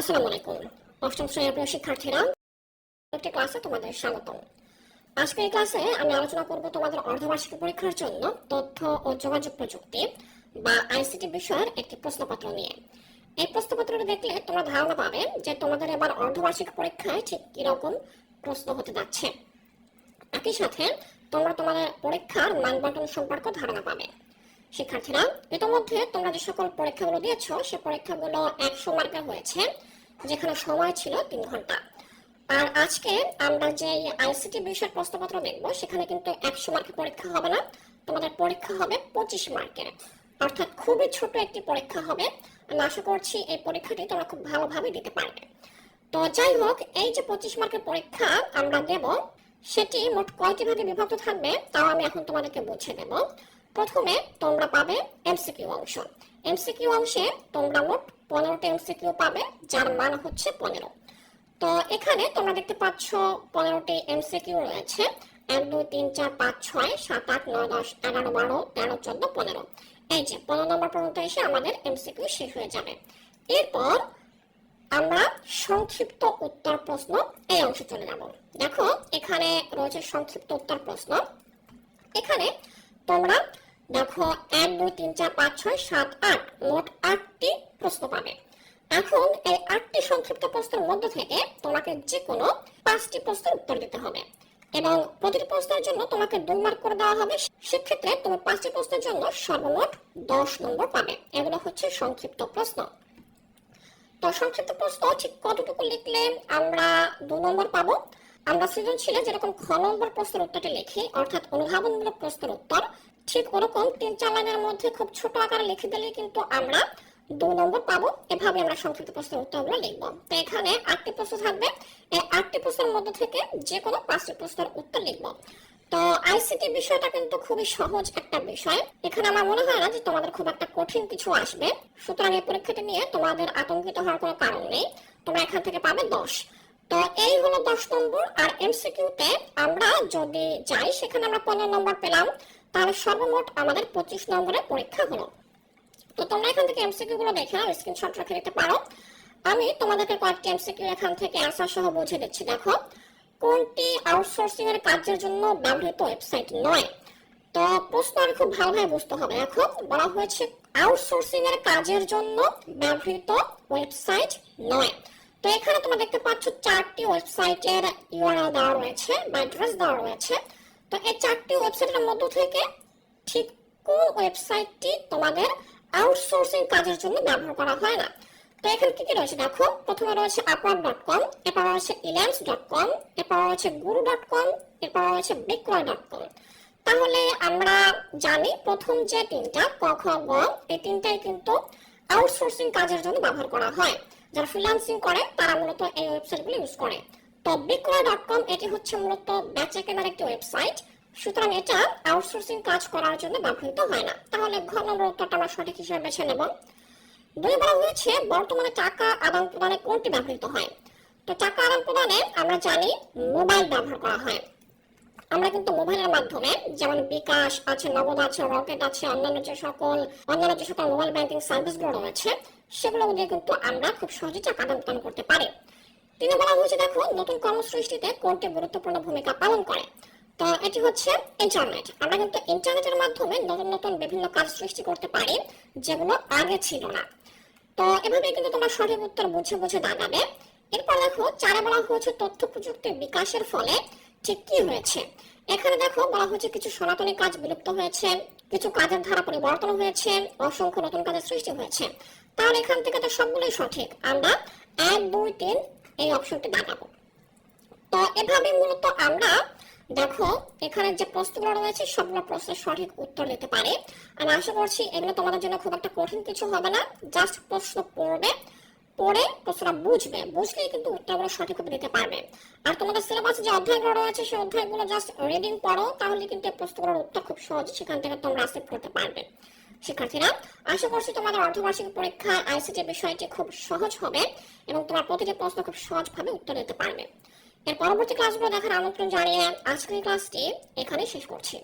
আসসালামু আলাইকুম। অষ্টম শ্রেণির প্রিয় শিক্ষার্থীরা, একটি ক্লাসে তোমাদের স্বাগতম। আজকের ক্লাসে আমি আলোচনা করব তোমাদের অর্ধবার্ষিক পরীক্ষার জন্য তথ্য ও যোগাযোগ প্রযুক্তি বা আইসিটি বিষয়ের একটি প্রশ্নপত্র নিয়ে। এই প্রশ্নপত্রটি দেখলে তোমরা ধারণা পাবে যে তোমাদের এবার অর্ধবার্ষিক পরীক্ষায় ঠিক কীরকম প্রশ্ন হতে যাচ্ছে। একই সাথে তোমরা তোমাদের পরীক্ষার মানবন্টন সম্পর্কে ধারণা পাবে। শিক্ষার্থীরা, ইতিমধ্যে তোমরা যে সকল পরীক্ষাগুলো দিয়েছ, সে পরীক্ষাগুলো একশো মার্কের হয়েছে, যেখানে সময় ছিল তিন ঘণ্টা। আর আজকে আমরা যে আইসিটি বিষয়ের প্রশ্নপত্র দেখব, সেখানে কিন্তু একশো মার্কের পরীক্ষা হবে না, তোমাদের পরীক্ষা হবে পঁচিশ মার্কের। অর্থাৎ খুবই ছোট একটি পরীক্ষা হবে। আমি আশা করছি এই পরীক্ষাটি তোমরা খুব ভালোভাবে দিতে পারবে। তো যাই হোক, এই যে পঁচিশ মার্কের পরীক্ষা আমরা দেব, সেটি মোট কয়টি ভাগে বিভক্ত থাকবে, তাও আমি এখন তোমাদেরকে বুঝে দেব। প্রথমে তোমরা পাবে এমসিকিউ অংশ। এমসিকিউ অংশে তোমরা মোট পনেরোটা এমসিকিউ পাবে, যার মান হচ্ছে পনেরো। তো এখানে তোমরা দেখতে পাচ্ছ পনেরোটি এমসিকিউ রয়েছে। এক, দুই, তিন, চার, পাঁচ, ছয়, সাত, আট, নয়, দশ, এগারো, বারো, তেরো, চোদ্দ, পনেরো। এই যে, পনেরো নম্বর পর্যন্ত এসে আমাদের এমসিকিউ শেষ হয়ে যাবে। এরপর আমরা সংক্ষিপ্ত উত্তর প্রশ্ন এই অংশে চলে যাব। দেখো, এখানে রয়েছে সংক্ষিপ্ত উত্তর প্রশ্ন। এখানে তোমরা দেখো, এক, দুই, তিন, চার, পাঁচ, ছয়, সাত, আট, মোট আটটি প্রশ্ন পাবে। এখন এই আটটি সংক্ষিপ্ত প্রশ্নের মধ্যে থেকে তোমাকে যে কোনো পাঁচটি প্রশ্নের উত্তর দিতে হবে। এবং প্রতিটি প্রশ্নের জন্য তোমাকে দুই মার্ক করে দেওয়া হবে। সেক্ষেত্রে তুমি পাঁচটি প্রশ্নের জন্য সর্বমোট দশ নম্বর পাবে। এগুলো হচ্ছে সংক্ষিপ্ত প্রশ্ন। তো সংক্ষিপ্ত প্রশ্ন ঠিক কতটুকু লিখলে আমরা দু নম্বর পাবো? আমরা সৃজনশীলে যেরকম খ নম্বর প্রশ্নের উত্তরটি লিখি, অর্থাৎ অনুধাবনমূলক প্রশ্নের উত্তর, ঠিক ওরকম তিন চার লাইনের মধ্যে খুব ছোট আকারে লিখে দিলে কিন্তু আমরা নম্বর পাবো। এভাবে আমরা সংক্ষিপ্ত প্রশ্নের লিখব। তো এখানে আটটি প্রশ্ন থাকবে। এই আটটি প্রশ্নের মধ্যে থেকে যে কোনো পাঁচটি প্রশ্নের উত্তর লিখব। তো আইসিটি বিষয়টা কিন্তু খুবই সহজ একটা বিষয়। এখানে আমার মনে হয় না যে তোমাদের খুব একটা কঠিন কিছু আসবে। সুতরাং এই পরীক্ষাটি নিয়ে তোমাদের আতঙ্কিত হওয়ার কোনো কারণ নেই। তোমরা এখান থেকে পাবে দশ। তো এই হলো দশ নম্বর আর এমসিকিউতে আমরা যদি যাই, সেখানে আমরা পনেরো নম্বর পেলাম। তাহলে সর্বমোট আমাদের পঁচিশ নম্বরের পরীক্ষা হলো। তো তোমরা এখান থেকে এমসিকিউ গুলো দেখে নাও স্ক্রিনশট রেখে দিতে পারো। আমি তোমাদেরকে কয়েকটি এমসিকিউ এখান থেকে অ্যান্সার সহ বুঝে দিচ্ছি। দেখো, কোনটি আউটসোর্সিং এর কাজের জন্য ব্যবহৃত ওয়েবসাইট নয়? তো প্রশ্ন আমি খুব ভালোভাবে বুঝতে হবে। দেখো, বলা হয়েছে আউটসোর্সিং এর কাজের জন্য ব্যবহৃত ওয়েবসাইট নয়। তো এখানে তোমরা দেখতে পাচ্ছ চারটি ওয়েবসাইটের ইউআরএল দেওয়া রয়েছে বা অ্যাড্রেস দেওয়া রয়েছে। তো এই চারটি ওয়েবসাইটের মধ্য থেকে ঠিক কোন ওয়েবসাইটটি তোমাদের আউটসোর্সিং কাজের জন্য ব্যবহার করা হয় না? তো এখানে কি কি রয়েছে দেখো? প্রথমে রয়েছে আপওয়ার্ক ডট কম এরপর রয়েছে ইলেন্স ডট কম এরপর রয়েছে গুরু ডট কম এরপর রয়েছে বিক্রয় ডট কম তাহলে আমরা জানি প্রথম যে তিনটা, ক, খ, গ, এই তিনটাই কিন্তু আউটসোর্সিং কাজের জন্য ব্যবহার করা হয়। যারা ফ্রিল্যান্সিং করে, তারা মূলত এই ওয়েবসাইটগুলো ইউজ করে। তো ডট কম এটি হচ্ছে মূলত বেচা কেনার একটি ওয়েবসাইট সুতরাং এটা আউটসোর্সিং কাজ করার জন্য ব্যবহৃত হয় না। তাহলে ঘ নম্বর উত্তরটা আমরা সঠিক হিসেবে বেছে নেব। দুই বলা হয়েছে, বর্তমানে টাকা আদান প্রদানে কোনটি ব্যবহৃত হয়? তো টাকা আদান প্রদানে আমরা জানি মোবাইল ব্যবহার করা হয়। আমরা কিন্তু মোবাইলের মাধ্যমে যেমন বিকাশ আছে, নগদ আছে, রকেট আছে, অন্যান্য যে সকল, অন্যান্য যে সকল মোবাইল ব্যাংকিং সার্ভিসগুলো রয়েছে, সেগুলো দিয়ে কিন্তু আমরা খুব সহজে টাকা আদান করতে পারি। তিনি বলা হয়েছে, দেখো, নতুন কর্মসৃষ্টিতে কোনটি গুরুত্বপূর্ণ ভূমিকা পালন করে? তো এটি হচ্ছে ইন্টারনেট। আমরা কিন্তু ইন্টারনেটের মাধ্যমে নতুন নতুন বিভিন্ন কাজ সৃষ্টি করতে পারি, যেগুলো আগে ছিল না। তো এভাবে কিন্তু তোমরা সঠিক উত্তর বুঝে বুঝে দাগাবে এরপর দেখো, চারে বলা হয়েছে, তথ্য প্রযুক্তির বিকাশের ফলে ঠিক কি হয়েছে? এখানে দেখো বলা হয়েছে কিছু সনাতনী কাজ বিলুপ্ত হয়েছে, কিছু কাজের ধারা পরিবর্তন হয়েছে, অসংখ্য নতুন কাজের সৃষ্টি হয়েছে। তাহলে এখান থেকে তো সবগুলোই সঠিক। আমরা এক, দুই, তিন এই অপশনটি দাগাবো তো এভাবে মূলত আমরা দেখো এখানে যে প্রশ্নগুলো রয়েছে, সবগুলো প্রশ্নের সঠিক উত্তর দিতে পারে। আমি আশা করছি এগুলো তোমাদের জন্য খুব একটা কঠিন কিছু হবে না। জাস্ট প্রশ্ন পড়বে। পড়ে প্রশ্নটা বুঝবে। বুঝলেই কিন্তু উত্তরগুলো সঠিকভাবে দিতে পারবে। আর তোমাদের সিলেবাসে যে অধ্যায়গুলো রয়েছে, সেই অধ্যায়গুলো জাস্ট রিডিং পড়ো, তাহলে কিন্তু প্রশ্নগুলোর উত্তর খুব সহজ সেখান থেকে তোমরা অ্যাসেপ্ট করতে পারবে। শিক্ষার্থীরা, আশা করছি তোমাদের অর্ধবার্ষিক পরীক্ষা আইসিটি বিষয়টি খুব সহজ হবে এবং তোমার প্রতিটি প্রশ্ন খুব সহজভাবে উত্তর দিতে পারবে। এর পরবর্তী ক্লাসগুলো দেখার আমন্ত্রণ জানিয়ে আজকের ক্লাসটি এখানে শেষ করছি।